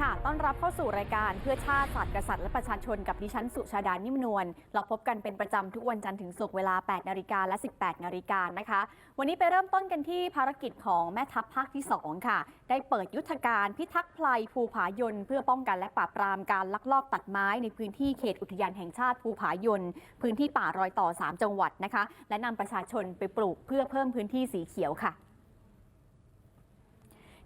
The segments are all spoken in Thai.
ค่ะ ต้อนรับเข้าสู่รายการเพื่อชาติศาสตร์กษัตริย์และประชาชนกับดิฉันสุชาดานิ่มนวล เราพบกันเป็นประจำทุกวันจันทร์ถึงศุกร์เวลา 8 นาฬิกาและ 18 นาฬิกานะคะ วันนี้ไปเริ่มต้นกันที่ภารกิจของแม่ทัพภาคที่ 2 ค่ะ ได้เปิดยุทธการพิทักษ์ไพลภูผายนเพื่อป้องกันและปราบปรามการลักลอบตัดไม้ในพื้นที่เขตอุทยานแห่งชาติภูผายนพื้นที่ป่ารอยต่อ 3 จังหวัดนะคะ และนำประชาชนไปปลูกเพื่อเพิ่มพื้นที่สีเขียวค่ะ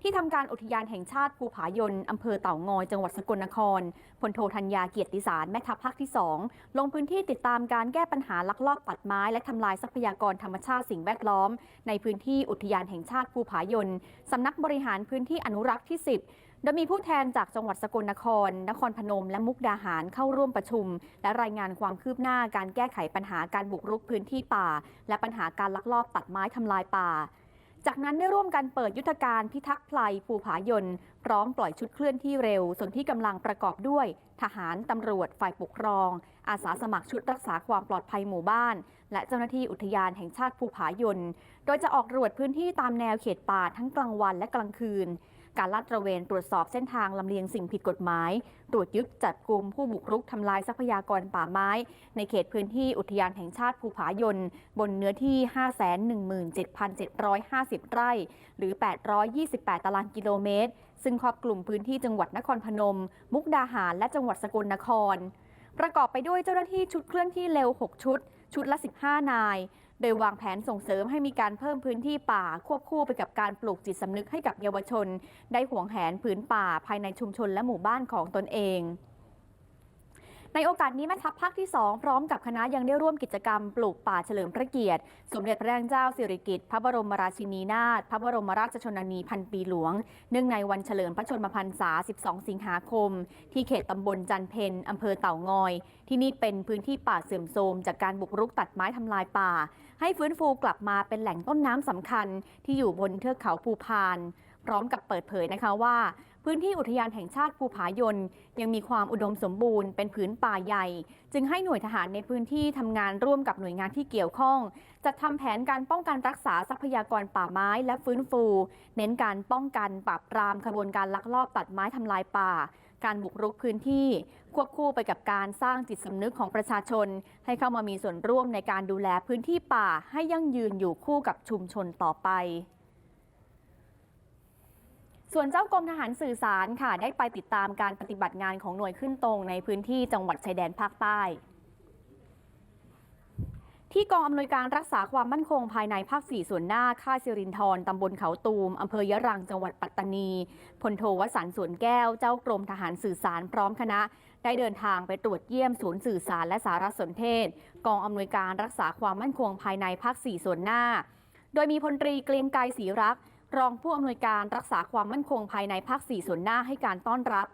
ที่ทำการอุทยานแห่งชาติภูผายนอำเภอเต่างอยจังหวัดสกลนครพลโทธัญญาเกียรติสารแม่ทัพภาคที่ 2 ลงพื้นที่ติดตามการแก้ปัญหาลักลอบตัดไม้ และทำลายทรัพยากรธรรมชาติสิ่งแวดล้อม ในพื้นที่อุทยานแห่งชาติภูผายนสำนักบริหารพื้นที่อนุรักษ์ที่ 10โดยมีผู้แทนจากจังหวัดสกลนคร นครพนม และมุกดาหารเข้าร่วมประชุม และรายงานความคืบหน้าการแก้ไขปัญหาการบุกรุกพื้นที่ป่า และปัญหาการลักลอบตัดไม้ทำลายป่า จากนั้นได้ร่วมกันเปิดยุทธการพิทักษ์ไพลภูผายนพร้อมปล่อยชุดเคลื่อนที่เร็ว ส่วนที่กำลังประกอบด้วย ทหารตำรวจฝ่ายปกครอง อาสาสมัครชุดรักษาความปลอดภัยหมู่บ้าน และเจ้าหน้าที่อุทยานแห่งชาติภูผายน โดยจะออกตรวจพื้นที่ตามแนวเขตป่าทั้งกลางวันและกลางคืน การลาดตระเวนตรวจสอบเส้นทางลำเลียงสิ่งผิดกฎหมาย ตรวจยึดจับกลุ่มผู้บุกรุกทำลายทรัพยากรป่าไม้ ในเขตพื้นที่อุทยานแห่งชาติภูผายน บนเนื้อที่ 517,750 ไร่ หรือ 828 ตารางกิโลเมตร ซึ่งครอบคลุมพื้นที่จังหวัดนครพนม มุกดาหาร และจังหวัดสกลนคร ประกอบไปด้วยเจ้าหน้าที่ชุดเคลื่อนที่เร็ว 6 ชุด ชุดละ 15 นาย โดยวางแผนส่งเสริมให้มีการเพิ่มพื้นที่ป่าควบคู่ไปกับการปลูกจิตสำนึกให้กับเยาวชน ได้หวงแหนผืนป่าภายในชุมชนและหมู่บ้านของตนเอง ในโอกาสนี้แม่ทัพภาคที่ 2 พร้อมกับคณะยังได้ร่วมกิจกรรมปลูกป่าเฉลิมพระเกียรติ สมเด็จพระนางเจ้าสิริกิติ์พระบรมราชินีนาถพระบรมราชชนนีพันปีหลวง เนื่องในวันเฉลิมพระชนมพรรษา 12 สิงหาคม ที่เขตตำบลจันเพนอำเภอเต่างอย ที่นี่เป็นพื้นที่ป่าเสื่อมโทรมจากการบุกรุกตัดไม้ทำลายป่า ให้ฟื้นฟูกลับมาเป็นแหล่งต้นน้ำสำคัญ ที่อยู่บนเทือกเขาภูพาน พร้อมกับเปิดเผยนะคะว่า พื้นที่อุทยานแห่งชาติภูผายนยังมีความอุดมสมบูรณ์เป็นผืนป่าใหญ่ จึงให้หน่วยทหารในพื้นที่ทำงานร่วมกับหน่วยงานที่เกี่ยวข้อง จัดทำแผนการป้องกันรักษาทรัพยากรป่าไม้และฟื้นฟู เน้นการป้องกันปราบปรามขบวนการลักลอบตัดไม้ทำลายป่า การบุกรุกพื้นที่ ควบคู่ไปกับการสร้างจิตสำนึกของประชาชน ให้เข้ามามีส่วนร่วมในการดูแลพื้นที่ป่าให้ยั่งยืนอยู่คู่กับชุมชนต่อไป ส่วนเจ้ากรมทหารสื่อสารค่ะ ได้ไปติดตามการปฏิบัติงานของหน่วยขึ้นตรงในพื้นที่จังหวัดชายแดนภาคใต้ ที่กองอำนวยการรักษาความมั่นคงภายในภาค 4 ส่วนหน้า ค่ายสิรินทรตำบลเขาตูมอำเภอยะรังจังหวัดปัตตานีพลโทวสันสวนแก้วเจ้ากรมทหารสื่อสารพร้อมคณะ ได้เดินทางไปตรวจเยี่ยมศูนย์สื่อสารและสารสนเทศ กองอำนวยการรักษาความมั่นคงภายในภาค 4 ส่วนหน้า โดยมีพลตรีเกรียงไกรศรีรักษ์ รองผู้อำนวยการรักษาความมั่นคงภายในภาค 4 ส่วนหน้าให้การต้อนรับ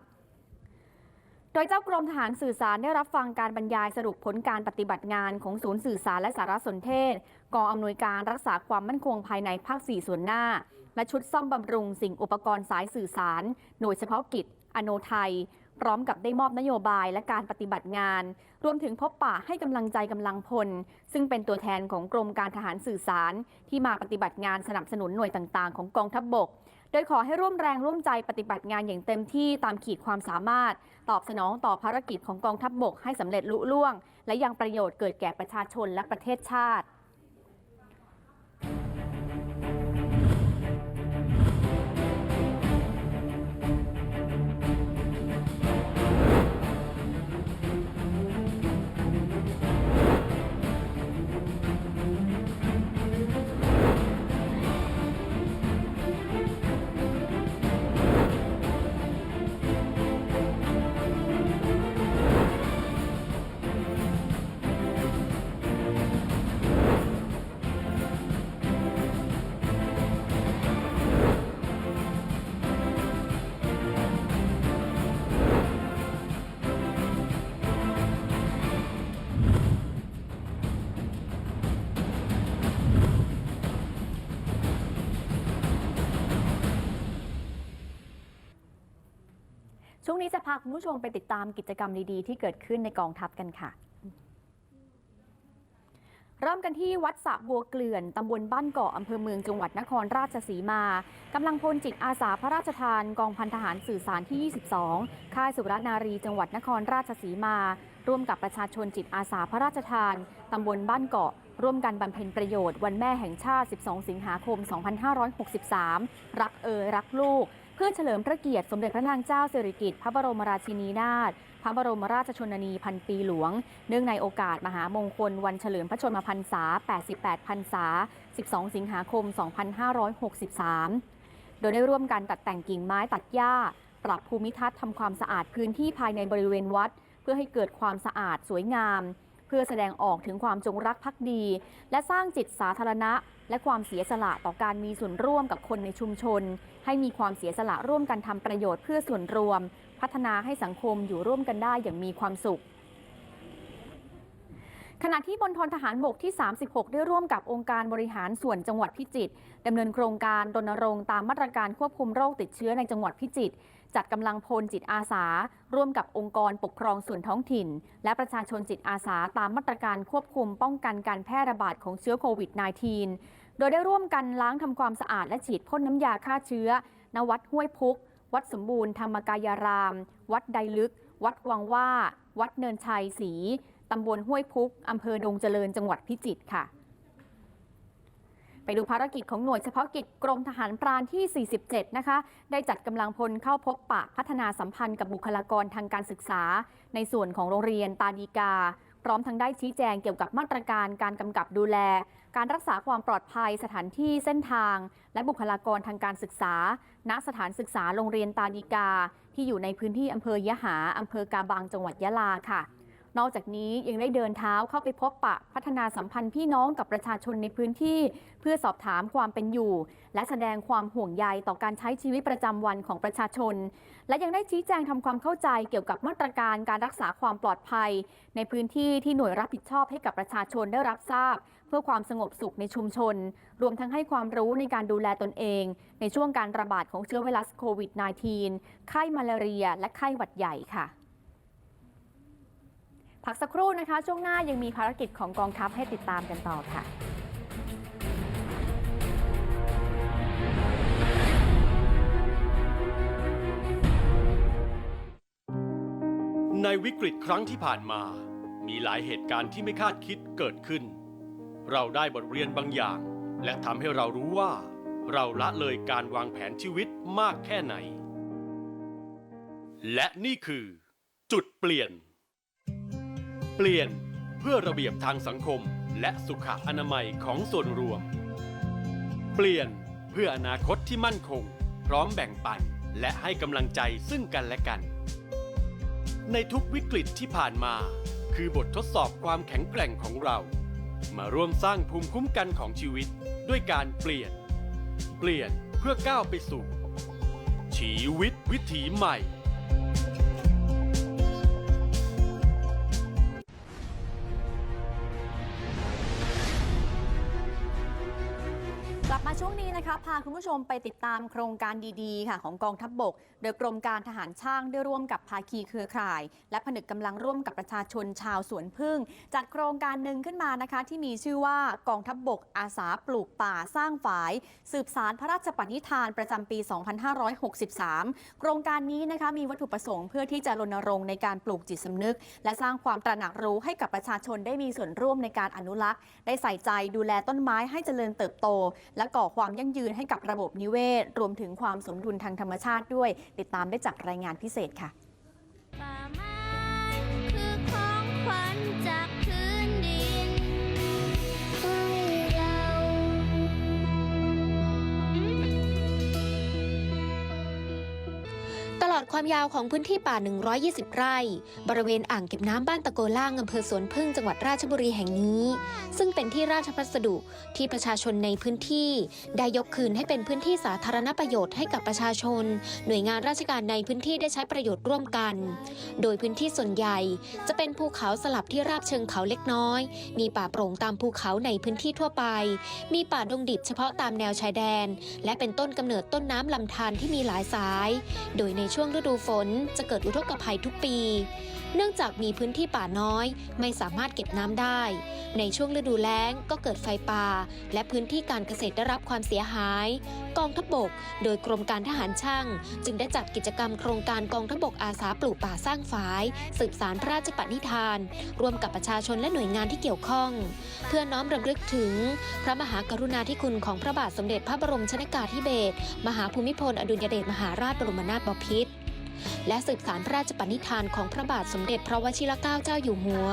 โดยเจ้ากรมทหารสื่อสารได้รับฟังการบรรยายสรุปผลการปฏิบัติงานของศูนย์สื่อสารและสารสนเทศกองอำนวยการรักษาความมั่นคงภายในภาค 4 ส่วนหน้า และชุดซ่อมบำรุงสิ่งอุปกรณ์สายสื่อสาร หน่วยเฉพาะกิจ อโนไทย พร้อมกับได้มอบนโยบายและการปฏิบัติงาน รวมถึงพบปะให้กำลังใจกำลังพล ซึ่งเป็นตัวแทนของกรมการทหารสื่อสาร ที่มาปฏิบัติงานสนับสนุนหน่วยต่างๆ ของกองทัพบบก โดยขอให้ร่วมแรงร่วมใจปฏิบัติงานอย่างเต็มที่ตามขีดความสามารถ ตอบสนองต่อภารกิจของกองทัพบบกให้สำเร็จลุล่วง และยังประโยชน์เกิดแก่ประชาชนและประเทศชาติ นี้จะพาคุณผู้ชมไปติดตามกิจกรรมดีๆ ที่เกิดขึ้นในกองทัพกันค่ะ เริ่มกันที่วัดสะบัวเกลื่อนตำบลบ้านเกาะอำเภอเมืองจังหวัดนครราชสีมากำลังพลจิตอาสาพระราชทานกองพันทหารสื่อสารที่ 22 ค่ายสุรนารีจังหวัดนครราชสีมา ร่วมกับประชาชนจิตอาสาพระราชทานตำบลบ้านเกาะร่วมกันบำเพ็ญประโยชน์วันแม่แห่งชาติ 12 สิงหาคม 2563 รักเอยรักลูก เพื่อเฉลิมพระเกียรติสมเด็จพระนางเจ้าสิริกิติ์พระบรมราชินีนาถพระบรมราชชนนีพันปีหลวง เนื่องในโอกาสมหามงคล วันเฉลิมพระชนมพรรษา 88 พรรษา 12 สิงหาคม 2563 โดยได้ร่วมกันตัดแต่งกิ่งไม้ตัดหญ้า ปรับภูมิทัศน์ทำความสะอาดพื้นที่ภายในบริเวณวัด เพื่อให้เกิดความสะอาดสวยงาม เพื่อแสดงออกถึงความจงรักภักดี และสร้างจิตสาธารณะ และความเสียสละต่อการมีส่วนร่วมกับคนในชุมชน ให้มีความเสียสละร่วมกันทำประโยชน์เพื่อส่วนรวม พัฒนาให้สังคมอยู่ร่วมกันได้อย่างมีความสุขขณะที่บนทนทหารบกที่ 36 ได้ร่วมกับองค์การบริหารส่วนจังหวัดพิจิตรดำเนินโครงการรณรงค์ตามมาตรการควบคุมโรคติดเชื้อในจังหวัดพิจิตร จัดกำลังพลจิตอาสา ร่วมกับองค์กรปกครองส่วนท้องถิ่น และประชาชนจิตอาสาตามมาตรการควบคุมป้องกันการแพร่ระบาดของเชื้อโควิด -19 โดยได้ร่วมกันล้างทำความสะอาดและฉีดพ่นน้ำยาฆ่าเชื้อ ณ วัดห้วยพุก วัดสมบูรณ์ธรรมกายาราม วัดใดลึก วัดวังว่า วัดเนินชัยศรีตำบลห้วยพุกอำเภอดงเจริญจังหวัดพิจิตรค่ะ ไปดูภารกิจของหน่วยเฉพาะกิจกรมทหารพรานที่ 47 นะคะ ได้จัดกำลังพลเข้าพบปะพัฒนาสัมพันธ์กับบุคลากรทางการศึกษา ในส่วนของโรงเรียนตาดีกา พร้อมทั้งได้ชี้แจงเกี่ยวกับมาตรการการกำกับดูแล การรักษาความปลอดภัยสถานที่เส้นทาง และบุคลากรทางการศึกษา ณสถานศึกษาโรงเรียนตาดีกา ที่อยู่ในพื้นที่อำเภอยะหาอำเภอกาบังจังหวัดยะลาค่ะ นอกจากนี้ยังได้เดินเท้าเข้าไปพบปะพัฒนาสัมพันธ์พี่น้องกับประชาชนในพื้นที่ เพื่อสอบถามความเป็นอยู่ และแสดงความห่วงใยต่อการใช้ชีวิตประจำวันของประชาชน และยังได้ชี้แจงทำความเข้าใจเกี่ยวกับมาตรการการรักษาความปลอดภัย ในพื้นที่ที่หน่วยรับผิดชอบให้กับประชาชนได้รับทราบ เพื่อความสงบสุขในชุมชน รวมทั้งให้ความรู้ในการดูแลตนเอง ในช่วงการระบาดของเชื้อไวรัสโควิด -19 ไข้มาลาเรีย และไข้หวัดใหญ่ค่ะ พักสักครู่นะคะ ช่วงหน้ายังมีภารกิจของกองทัพให้ติดตามกันต่อค่ะในวิกฤตครั้งที่ผ่านมา มีหลายเหตุการณ์ที่ไม่คาดคิดเกิดขึ้น เราได้บทเรียนบางอย่าง และทำให้เรารู้ว่า เราละเลยการวางแผนชีวิตมากแค่ไหน และนี่คือ จุดเปลี่ยน เปลี่ยนเพื่อระเบียบทางสังคมและสุขอนามัยของส่วนรวม เปลี่ยนเพื่ออนาคตที่มั่นคง พร้อมแบ่งปันและให้กำลังใจซึ่งกันและกัน ในทุกวิกฤตที่ผ่านมา คือบททดสอบความแข็งแกร่งของเรา มาร่วมสร้างภูมิคุ้มกันของชีวิตด้วยการเปลี่ยน เปลี่ยนเพื่อก้าวไปสู่ชีวิตวิถีใหม่ ลับมาช่วงนี้นะคะ พาคุณผู้ชมไปติดตามโครงการดีๆ ค่ะ ของกองทัพบบก โดยกรมการทหารช่างได้ร่วมกับภาคีเครือข่าย และผนึกกำลังร่วมกับประชาชนชาวสวนพึ่ง จัดโครงการหนึ่งขึ้นมานะคะ ที่มีชื่อว่ากองทัพบบกอาสาปลูกป่าสร้างฝาย สืบสารพระราชปณิธานประจำปี 2563 โครงการนี้นะคะมีวัตถุประสงค์เพื่อที่จะรณรงค์ในการปลูกจิตสำนึก และสร้างความตระหนักรู้ให้กับประชาชนได้มีส่วนร่วมในการอนุรักษ์ ได้ใส่ใจดูแลต้นไม้ให้เจริญเติบโตและก่อความยั่งยืนให้กับระบบนิเวศ รวมถึงความสมดุลทางธรรมชาติด้วย ติดตามได้จากรายงานพิเศษค่ะป่าไม้คือของขวัญจาก ตลอดความยาวของพื้นที่ป่า 120 ไร่ บริเวณอ่างเก็บน้ำบ้านตะโกล่างอำเภอสวนพึ่งจังหวัดราชบุรีแห่งนี้ ซึ่งเป็นที่ราชพัสดุที่ประชาชนในพื้นที่ ได้ยกคืนให้เป็นพื้นที่สาธารณประโยชน์ให้กับประชาชน หน่วยงานราชการในพื้นที่ได้ใช้ประโยชน์ร่วมกัน โดยพื้นที่ส่วนใหญ่ จะเป็นภูเขาสลับที่ราบเชิงเขาเล็กน้อย มีป่าโปร่งตามภูเขาในพื้นที่ทั่วไป มีป่าดงดิบเฉพาะตามแนวชายแดน และเป็นต้นกำเนิดต้นน้ำลำธารที่มีหลายสาย โดยในช่วงฤดูฝนจะเกิดอุทกภัยทุกปี เนื่องจากมีพื้นที่ป่าน้อย ไม่สามารถเก็บน้ำได้ ในช่วงฤดูแล้งก็เกิดไฟป่า และพื้นที่การเกษตรได้รับความเสียหาย กองทัพบก โดยกรมการทหารช่าง จึงได้จัดกิจกรรมโครงการกองทัพบกอาสาปลูกป่าสร้างฝายสืบสารพระราชปณิธานร่วมกับประชาชนและหน่วยงานที่เกี่ยวข้อง เพื่อน้อมรำลึกถึง พระมหากรุณาธิคุณของพระบาทสมเด็จพระบรมชนกาธิเบศรมหาภูมิพลอดุลยเดชมหาราชบรมนาถบพิตร และสืบสารพระราชปณิธานของพระบาทสมเด็จพระวชิรเกล้าเจ้าอยู่หัว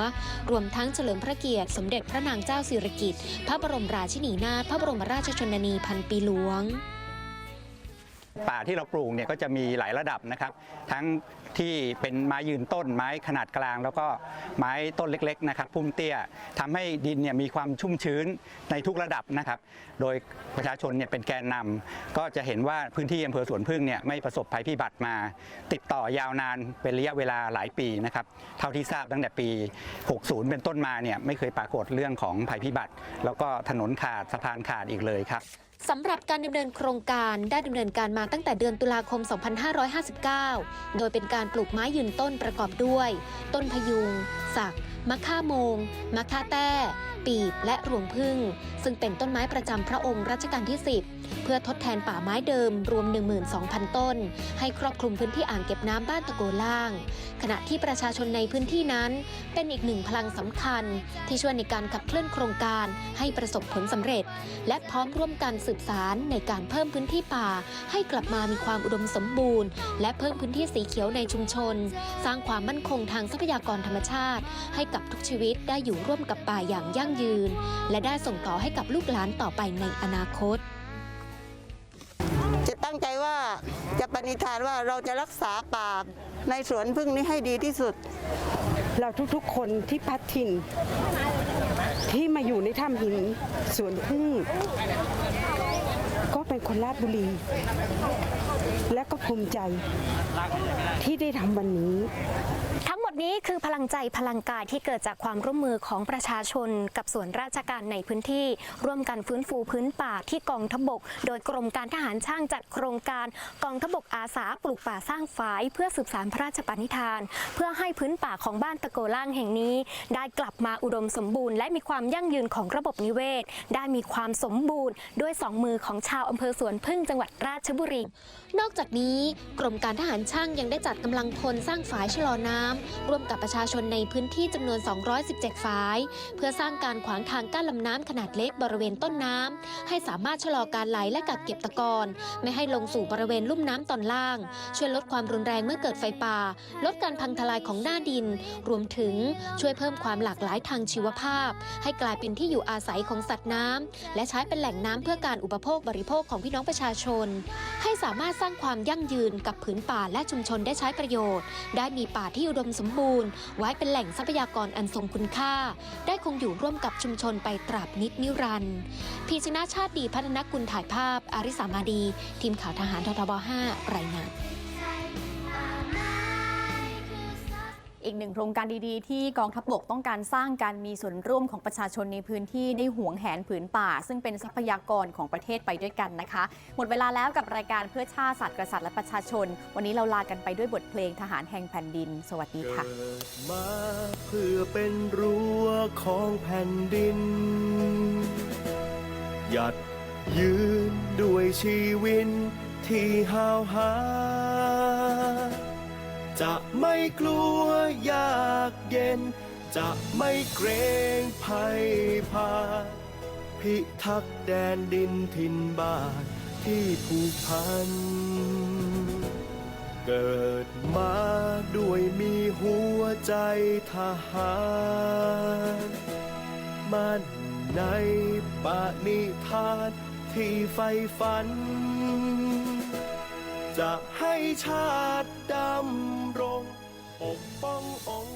รวมทั้งเฉลิมพระเกียรติสมเด็จพระนางเจ้าสิริกิติ์พระบรมราชินีนาถพระบรมราชชนนีพันปีหลวง ป่าที่เราปลูกเนี่ยก็จะมีหลายระดับนะครับ ทั้งที่เป็นไม้ยืนต้นไม้ขนาดกลาง แล้วก็ไม้ต้นเล็กๆนะครับพุ่มเตี้ยทำให้ดินเนี่ยมีความชุ่มชื้นในทุกระดับนะครับ โดยประชาชนเนี่ยเป็นแกนนำก็จะเห็นว่าพื้นที่อำเภอสวนพึ่งเนี่ยไม่ประสบภัยพิบัติมา ติดต่อยาวนานเป็นระยะเวลาหลายปีนะครับเท่าที่ทราบตั้งแต่ปี 60 เป็นต้นมาเนี่ยไม่เคยปรากฏเรื่องของภัยพิบัติ แล้วก็ถนนขาดสะพานขาดอีกเลยครับ สำหรับการดำเนินโครงการได้ดำเนินการมาตั้งแต่เดือนตุลาคม 2559 โดยเป็นการปลูกไม้ยืนต้นประกอบด้วย ต้นพยุง สัก มะค่าโมง มะค่าแต้ ปีบและรวงพึ่ง ซึ่งเป็นต้นไม้ประจำพระองค์รัชกาลที่ 10 เพื่อทดแทนป่าไม้เดิมรวม 12,000 ต้น ให้ครอบคลุมพื้นที่อ่างเก็บน้ำบ้านตะโกล่าง ขณะที่ประชาชนในพื้นที่นั้น เป็นอีกหนึ่งพลังสำคัญ ที่ช่วยในการขับเคลื่อนโครงการให้ประสบผลสำเร็จ และพร้อมร่วมกันสืบสารในการเพิ่มพื้นที่ป่า ให้กลับมามีความอุดมสมบูรณ์ และเพิ่มพื้นที่สีเขียวในชุมชน สร้างความมั่นคงทางทรัพยากรธรรมชาติ ให้กับทุกชีวิตได้อยู่ร่วมกับป่าอย่างยั่งยืน และได้ส่งต่อให้กับลูกหลานต่อไปในอนาคต จะตั้งใจว่าจะปณิธานว่าเราจะรักษาป่าในสวนพึ่งนี้ให้ดีที่สุด เราทุกๆคนที่พัดถิ่น ที่มาอยู่ในถ้ำหินสวนพึ่ง ก็เป็นคนราชบุรี และก็ภูมิใจที่ได้ทำวันนี้ทั้งหมดนี้คือพลังใจพลังกายที่เกิดจากความร่วมมือของประชาชน กับส่วนราชการในพื้นที่ ร่วมกันฟื้นฟูพื้นป่าที่กองทบก โดยกรมการทหารช่างจัดโครงการกองทบกอาสาปลูกป่าสร้างฝายเพื่อสืบสานพระราชปณิธาน เพื่อให้พื้นป่าของบ้านตะโกล่างแห่งนี้ ได้กลับมาอุดมสมบูรณ์ และมีความยั่งยืนของระบบนิเวศ ได้มีความสมบูรณ์ ด้วยสองมือของชาวอำเภอสวนพึ่งจังหวัดราชบุรี นอกจากนี้กรมการทหารช่างยังได้จัดกำลังพลสร้างฝายชะลอน้ำร่วมกับประชาชนในพื้นที่จำนวน 217 ฝาย เพื่อสร้างการขวางทางกั้นลำน้ำขนาดเล็กบริเวณต้นน้ำให้สามารถชะลอการไหลและกักเก็บตะกอนไม่ให้ลงสู่บริเวณลุ่มน้ำตอนล่าง ช่วยลดความรุนแรงเมื่อเกิดไฟป่า ลดการพังทลายของหน้าดิน รวมถึงช่วยเพิ่มความหลากหลายทางชีวภาพ ให้กลายเป็นที่อยู่อาศัยของสัตว์น้ำและใช้เป็นแหล่งน้ำเพื่อการอุปโภคบริโภคของพี่น้องประชาชน ให้สามารถร้างความยั่งยืนกับผืนป่าและชุมชนได้ใช้ประโยชน์ ได้มีป่าที่อุดมสมบูรณ์ ไว้เป็นแหล่งทรัพยากรอันทรงคุณค่า ได้คงอยู่ร่วมกับชุมชนไปตราบนิดนิรันดร์พีชนะชาติดีพัฒนกุลถ่ายภาพอาริสามาดี ทีมข่าวทหารททบ 5 รายงาน อีกหนึ่งโครงการดีๆ ที่กองทัพบกต้องการสร้างการมีส่วนร่วมของประชาชนในพื้นที่ได้หวงแหนผืนป่า ซึ่งเป็นทรัพยากรของประเทศไปด้วยกันนะคะ หมดเวลาแล้วกับรายการเพื่อชาติศาสตร์กษัตริย์และประชาชน วันนี้เราลากันไปด้วยบทเพลงทหารแห่งแผ่นดิน สวัสดีค่ะเกิดมาเพื่อเป็นรั้วของแผ่นดิน หยัดยืนด้วยชีวิตที่หาวหา จะไม่กลัวยากเย็น จะไม่เกรงภัยพา พิทักษ์แดนดินถิ่นบ้านที่ผูกพัน เกิดมาด้วยมีหัวใจทหาร มั่นในปณิธานที่ไฟฝัน จะให้ชาติดำรงปกป้ององค์